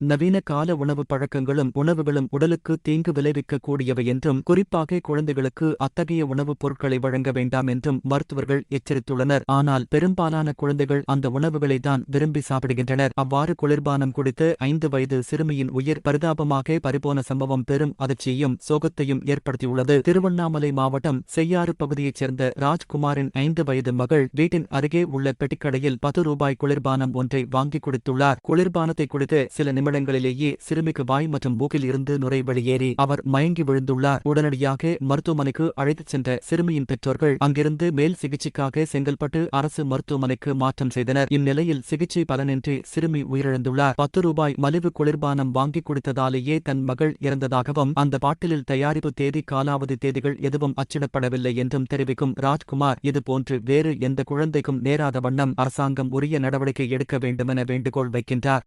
நவீன கால உணவு பழக்கங்களும் உணவுகளும் உடலுக்கு தீங்கு விளைவிக்க கூடியவை என்றும் குறிப்பாக குழந்தைகளுக்கு அத்தகைய உணவுப் பொருட்களை வழங்க வேண்டாம் என்றும் மருத்துவர்கள் எச்சரித்துள்ளனர். ஆனால் பெரும்பாலான குழந்தைகள் அந்த உணவுகளை தான் விரும்பி சாப்பிடுகின்றனர். அவ்வாறு குளிர்பானம் குடித்து ஐந்து வயது சிறுமியின் உயிர் பரிதாபமாக பறிபோன சம்பவம் பெரும் அதிர்ச்சியையும் சோகத்தையும் ஏற்படுத்தியுள்ளது. திருவண்ணாமலை மாவட்டம் செய்யாறு பகுதியைச் சேர்ந்த ராஜ்குமாரின் ஐந்து வயது மகள் வீட்டின் அருகே உள்ள பெட்டிக்கடையில் பத்து ரூபாய் குளிர்பானம் ஒன்றை வாங்கி குடித்துள்ளார். குளிர்பானத்தை குடித்து சில நிமிடங்களிலேயே சிறுமிக்கு வாய் மற்றும் மூக்கில் இருந்து நுரை வெளியேறி அவர் மயங்கி விழுந்துள்ளார். உடனடியாக மருத்துவமனைக்கு அழைத்துச் சென்ற சிறுமியின் பெற்றோர்கள் அங்கிருந்து மேல் சிகிச்சைக்காக செங்கல்பட்டு அரசு மருத்துவமனைக்கு மாற்றம் செய்தனர். இந்நிலையில் சிகிச்சை பலனின்றி சிறுமி உயிரிழந்துள்ளார். பத்து ரூபாய் மலிவு குளிர்பானம் வாங்கி குடித்ததாலேயே தன் மகள் இறந்ததாகவும் அந்த பாட்டிலில் தயாரிப்பு தேதி காலாவதி தேதிகள் எதுவும் அச்சிடப்படவில்லை என்றும் தெரிவிக்கும் ராஜ்குமார் இதுபோன்று வேறு எந்த குழந்தைக்கும் நேராத வண்ணம் அரசாங்கம் உரிய நடவடிக்கை எடுக்க வேண்டுமென வேண்டுகோள் வைக்கின்றார்.